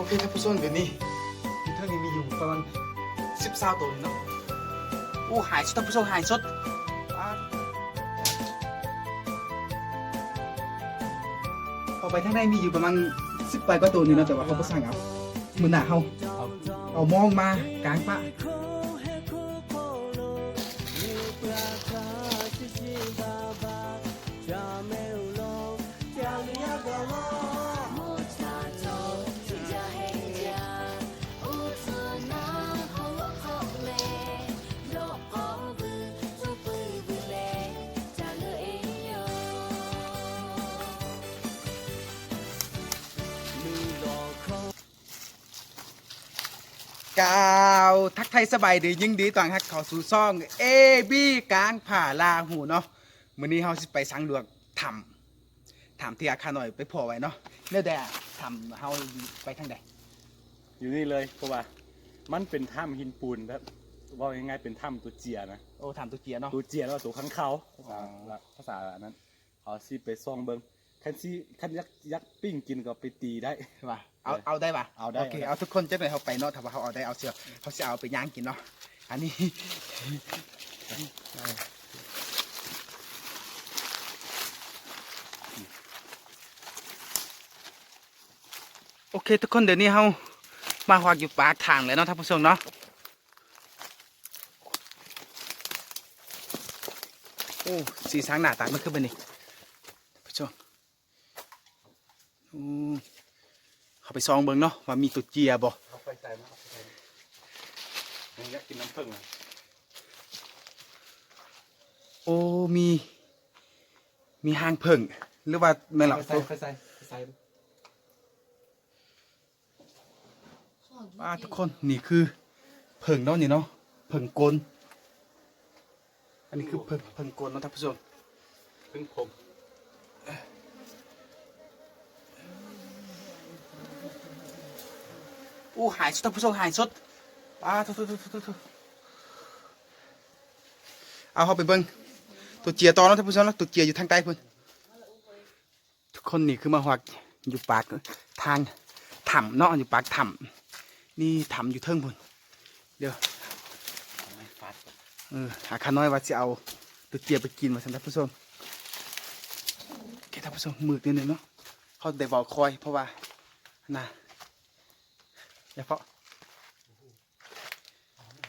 โอเคท่านผู้ชมเดี๋ยวนี้เท่านี้มีอยู่ประมาณสิบสาวตัวเลยเนาะโอ้หายสุดท่านผู้ชมหายชุดพอไปทางในมีอยู่ประมาณสิบไปกว่าตัวนึงเนาะแต่ว่าเขาก็สร้างเอามือหนาเขาเอามองมากลางปะ กาวทักไทายสบายดียิ่งดีตอนฮักเข้าสู่ซ่องเอบีกลางผ่าลาหูเนาะมื้อนี้เฮาสิไปสังดวกถ้ำถ้ำที่อาคารหน่อยไปพอไว้เนาะเนื่อแต่ถ้ำเฮาไปทางใดอยู่นี่เลยเพราะว่ามันเป็นถ้ำหินปูนแบบว่าง่ายๆเป็นถ้ำตัวเจียนะโอ้ถ้ำตุเกียเนาะตัวเจียแล้วก็ตัวข้างเขาภาษาภาษานั้นเอาสิไปซ่องเบิง คันซีคันยักยักปิ้งกินก็ไปตีได้ว่าเอาเอาได้ป่ะเอาได้โอเคเอาทุกคนจะไหนเขาไปเนาะถ้าว่าเขาเอาได้เอาเสือเขาจะเอาไปย่างกินเนาะอันนี้โอเค ทุกคนเดี๋ยวนี้เขามาหวักอยู่ปากทางเลยเนาะท่านผู้ชมเนาะโอ้สีสังหน้าตามันขึ้นไปนี่ท่านผู้ชมอืม เขาไปซองเบิ่งเนาะว่ามีตุดเจียบ่เอาไปใส่มาเอาอยากกินน้ำผึ้งโอ้มี มีห้างเพิ่งหรือว่าแม่นหรอไปใส่ไปใส่ไปใส่ว่าทุกคนนี่คือเพิ่งเนาะนี่เนาะเพิ่งกลอันนี้คือเพิ่งเพิ่งกลเนาะท่านผู้ชมผึ้งผม อู้หายสุดท่านผู้ชมหายสุดป้าทุทุทุทุทุเอาเข้าไปเบิ่งตัวเจียต่อเนาะท่านผู้ชมนะตัวเจียอยู่ทางใต้พุ่นทุกคนนี่คือมาหักอยู่ปากทางถ้ำเนาะอยู่ปากถ้ำนี่ถ้ำอยู่เทิงพุ่นเดี๋ยวเออหาข้าน้อยว่าจะเอาตัวเจียไปกินมาสำหรับผู้ชมโอเคท่านผู้ชมมือนิดนึงเนาะเขาได้บอกคอยเพราะว่านะ อย่าเพาะ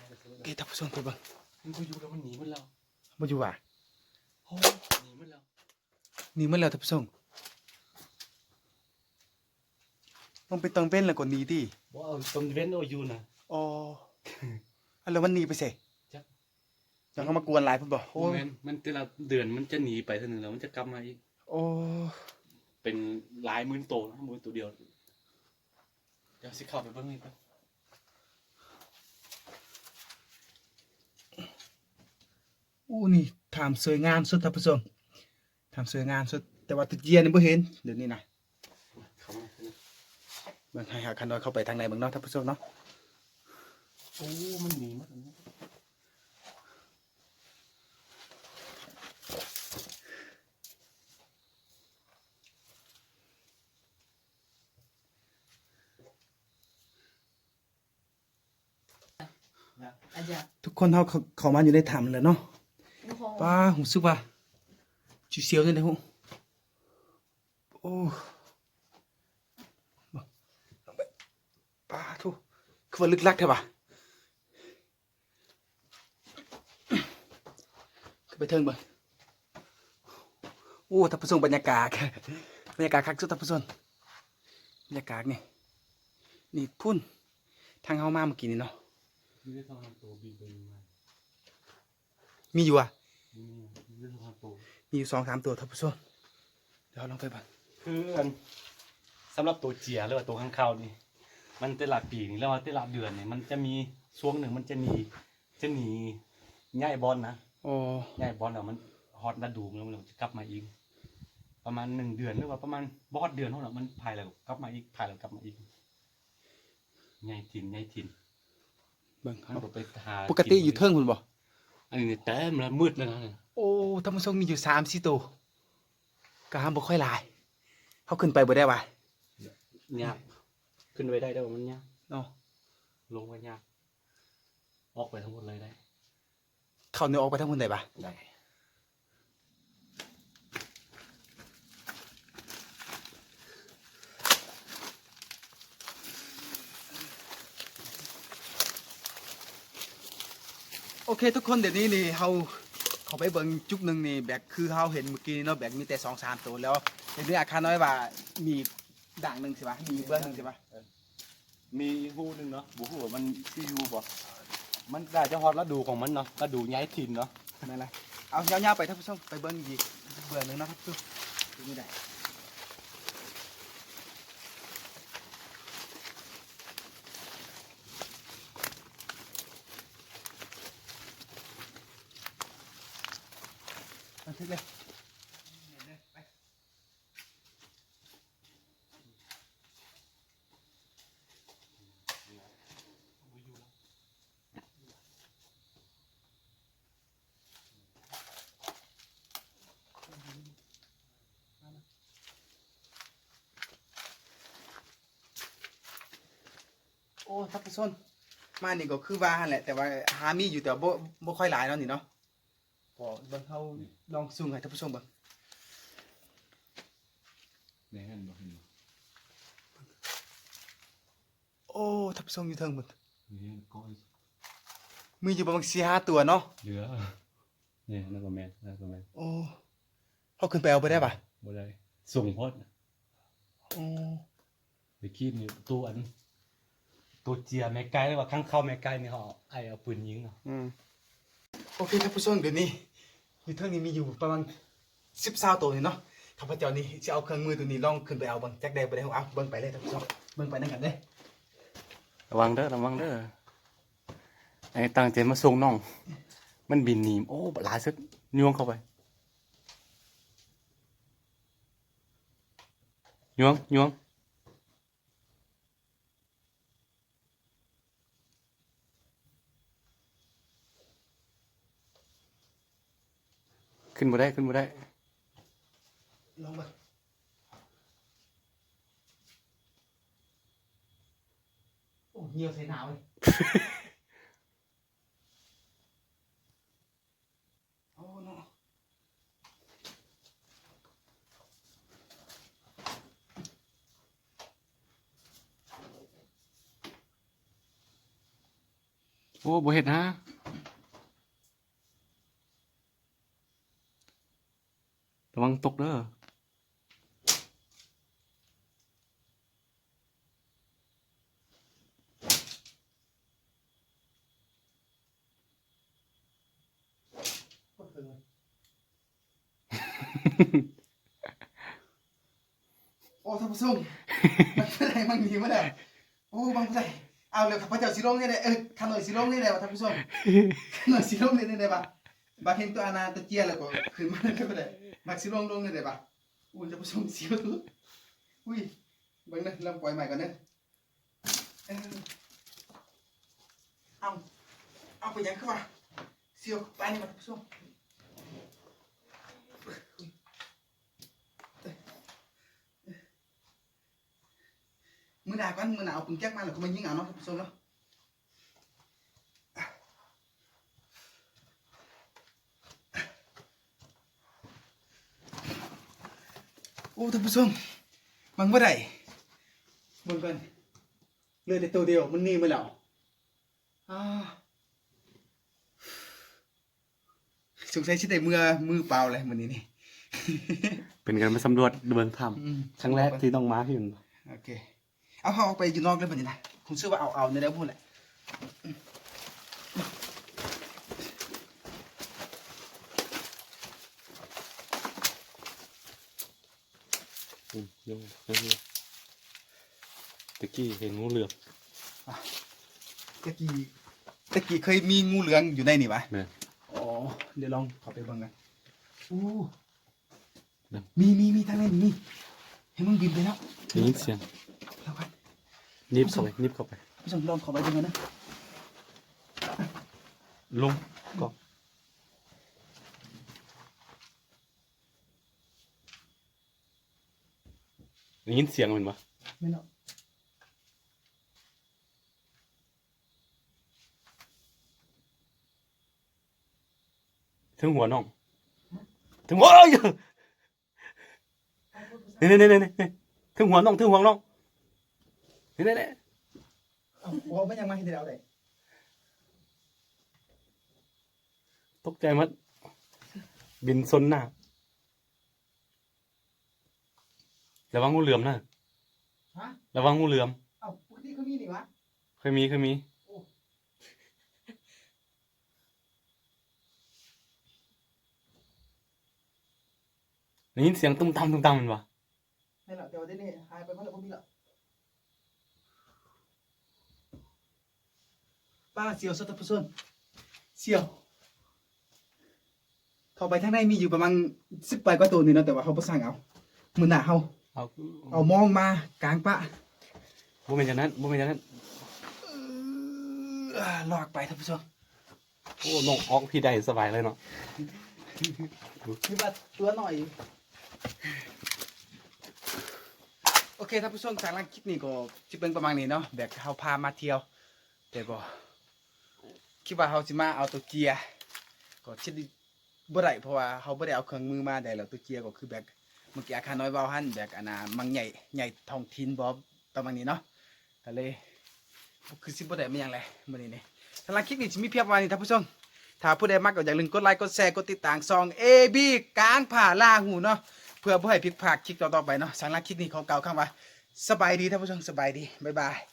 โอเคท่านผู้ชมไปเบ้างมันก็อยู่แล้วมันหนีมันแล้วมาอยู่ว่ะโอ้หนีมันแล้วหนี่เมื่อแล้วท่านผู้ชมต้องไปตังเป็นแล้วกว่านี้ดิบ่เอาตรงเว้นเอาอยู่นะอ๋ออันแล้วมันหนีไปเสจ๊ะยังเขามากวนหลายเพิ่นบอกโอ้โอ้แมนมันแต่ละเดือนมันจะหนีไปเท่านึงแล้วมันจะกลับมาอีกโอ้เป็นหลายหมื่นโตนะหมื่นตัวเดียว เดี๋ยวสิเข้าไปเบิ่งนี่ครับอู้นี่ถามสวยงามสุดท่านผู้ชมถามสวยงามสุด แต่ว่าตะเกียนนี่บ่เห็นเดี๋ยวนี้นะเข้ามาเบิ่งให้หาคันน้อยเข้าไปทางในเบิ่งเนาะท่านผู้ชมเนาะโอ้มันหนีมาแล้วนะ อาจารย์ ทุกคนเขาเขาเข้ามาอยู่ในถ้ำแล้วเนาะป้าหูสึกว่าชิวเซียวจังได๋ฮู้โอ้เบิ่งลงไปป้าทุคือว่าลึกลักแท้ป่ะขึ้นไปเทิงเบิ่งโอ้ท่านผู้ชมบรรยากาศบรรยากาศคักสุดท่านผู้ชมบรรยากาศนี่นี่พุ่นทางเฮามาเมื่อกี้นี่เนาะ นี่ได้ทำงานโตบีบมามีอยู่อะ นี่นี่ได้ทำงานโตมีอยู่สองสามตัวท่านผู้ชมเดี๋ยวเราลองไปบ้างคืออันสำหรับตัวเจียหรือว่าตัวข้างคาวนี่ มันแต่ละปีนี่แล้วว่าแต่ละเดือนนี่มันจะมีช่วงหนึ่งมันจะหนีจะหนีง่ายบอลนะโอ้ง่ายบอลแล้วมันฮอตฤดูแล้วมันจะกลับมาอีก ประมาณหนึ่งเดือนหรือว่าประมาณบอดเดือนเท่านั้นมันภายแล้วกลับมาอีกภายแล้วกลับมาอีกง่ายถิ่นง่ายถิ่น เบิ่งมันเอาบ่ไปหาปกติอยู่เทิงคุณบ่อันนี้แต่มันมืดแล้วนะเนี่ยโอ้ท่านผู้ชมมีอยู่สามสี่ตัวกระห้ามบ่ค่อยหลายเขาขึ้นไปบ่ได้ว่ะยากขึ้นไปได้แต่ว่ามันยากเนาะลงไปยากออกไปทั้งหมดเลยได้ เขาเนื้อออกไปทั้งหมดได้ปะได้ โอเค ทุกคนเดี๋ยวนี้นี่เฮาเขาไปเบิ่งจุกหนึ่งนี่แบกคือเฮาเห็นเมื่อกี้นี่เนาะแบกมีแต่สองสามตัวแล้วเดี๋ยวนี้อาคารน้อยว่ามีด่างหนึ่งใช่ปะมีเบื้องหนึ่งใช่ปะมีหูหนึงเนาะบุหูว่ามันซียูบ่มันได้จะฮอตฤดูของมันเนาะฤดูย้ายถิ่นเนาะนั่นแหละเอายาวๆไปท่านผู้ชมไปเบิ้งอีกเบื่อหนึ่งเนาะครับผู้ชมดูไม่ได้ ทึกเลยไปโอ้ท่านผู้ชมมานี่ก็คือว่าหั่นแหละ แต่ว่าหามีอยู่แต่บ่บ่ค่อยหลายเนาะนี่เนาะ อเบิ่งเฮาลองซูมให้ท่านผู้ชมเบิ่งแม่นบ่เห็นบ่โอ้ท่านผู้ชมอยู่เทิงเบิ่งนี่ก้อยมีอยู่ประมาณ4-5ตัวเนาะเหลือเนี่ยนั่นก็แม่นนั่นก็แม่นโอ้เฮาขึ้นไปเอาไปได้ปะบ่ได้ส่งพอดโอ้ไปคีบนี่ตัวอันตัวเจียแม่ไก่หรือว่าข้างเข้าแม่ไก่นี่เขาเอาไอเอาปืนยิงเนาะอืมโอเคท่านผู้ชมเดี๋ยวนี้ อยู่เทิงนี้มีอยู่ประมาณ10-20ตัวนี่เนาะข้าพเจ้านี่สิเอาเครื่องมือตัวนี้ลองขึ้นไปเอาเบิ่งจักได้บ่ได้เอาเบิ่งไปเลยท่านผู้ชมเบิ่งไปนั่นกันเด้ระวังเด้อระวังเด้อไอ้ตั้งใจมาส่งน้อง มันบินหนีโอ้หลายซึกยวงเข้าไปยวงยวง ขึ้นบ่ได้ขึ้นบ่ได้ลองเบิ่งโอ้เหี่ยวใส่หนาวเลยโอ้เนาะโอ้บ่เห็ดฮะระ วังตกเด้อโคตรเกินเลยโอ้ท่านผู้ชมมันเป็นไรมันหนีมาแล้วโอ้บางใจเอาเลยข้าพเจ้าสิลงนี่ได้เออขน่อยสิลงนี่ได้ว่ะท่านผู้ชมขน่อยสิลงนี่ได้ป่ะบางเห็นตัวอาณาตะเกียแล้วก็ขึ้นมาได้ก็ได้บักสิลงลงนี่ได้ป่ะอุ้ยท่านผู้ชมเสียวตัวอุ้ยเบิ่งนะ เริ่มปล่อยใหม่ก่อนนะเออเอาเอาไปยังคือว่าเสียวไปนี่มาท่านผู้ชมมือหนาก่อนมือหนา อาปืนแก๊กมาแล้วก็มายิงเอาเนาะท่านผู้ชมเนาะโอ้ท่านผู้ชมมันเมื่อไหร่เบิ่งกันเหลยแต่ตัวเดียวมันหนี่มาแล้วอ่าสงสัยชิได้มือมือเปล่าเลยมันนี้นี่ เป็นการมาสำรวจเดินถ้อืมำครั้งแรกที่ต้องมาที่มันโอเค เอาเขาออกไปอยู่นอกเลยแบบนี้นะผมเชื่อว่าเอาเอาในแล้วพูดแหละ อืมโยงโยงโยงตะกี้เห็นงูเหลือมตะกี้ตะกี้เคยมีงูเหลืองอยู่ในนี่ปะแม่นอ๋อ เดี๋ยวลองเข้าไปเบิ่งกันอู้นั่นมีมีมีทางนี้มีเห็นมึงบินไปแล้วได้ยินเสียงแล้วกันนิบเข้าไปนิบเข้าไปผู้ชมลองเข้าไปดูกันนะ ลงก็ ได้ยินเสียงมันปะไม่เนาะถึงหัวน้องถึงหัวเนี่ยเนี่ยเนี่ยเนี่ยถึงหัวน้องถึงหัวน้องเนี่ยเนี่ยว่ยไม่ยังมาให้เดี๋เลยตกใจมัดบินซนหน้า ระวังงูเหลือมนะฮะระวังงูเหลือมเอาปกติเขามีนี่วะเคยมีเคยมีโอ้ได้ยินเสียงตุ้มตามตุ้มตามมันวะนี่แหละเดี๋ยวเดี๋ยวนี้หายไปเพราะอะไรพวกนี้ละป้าเสียวสตว์ผู้ชนเสียวเข้าไปทางในมีอยู่ประมาณสิบใบกว่าตัวนี่เนาะแต่ว่าเขาบ่สั่งเอามือหน้าเขา เอาเอามองมากลางปะบ่เป็นอย่างนั้นบ่เป็นอย่างนั้นเอ่อลอกไปท่านผู้ชมโอ้น้องออกพี่ได้สบายเลยเนาะคิดว่าตัวหน่อย โอเคท่านผู้ชมสารคลิปนี้ก็จะเป็นประมาณนี้เนาะแบบเขาพามาเที่ยวแต่ก็คิดว่าเขาสิมาเอาตัวเกียร์ก็ชิดบ่ได้เพราะว่าเขาบ่ได้เอาเครื่องมือมาได้แล้วตัวเกียร์ก็คือแบบ เมื่อกี้อาคารน้อยเบาหันแบบอันน่ะมังใหญ่ใหญ่ท้องถิ่นบ่ประมาณนี้เนาะก็เลยคือสิบ่ได้มาหยังเลยมื้อนี้นี่สารคลิปนี้สิมีเพียงประมานี้ท่านผู้ชมถ้าผู้ใดมักก็อย่าลืมกดไลค์กดแชร์กดติดตามซอง AB กลางผ่าล่าหูเนาะเพื่อบ่ให้ผิดพลาดคลิปต่อๆไปเนาะสำหรับคลิปนี้ขอเก่าวคำว่าสบายดีท่านผู้ชมสบายดีบ๊ายบาย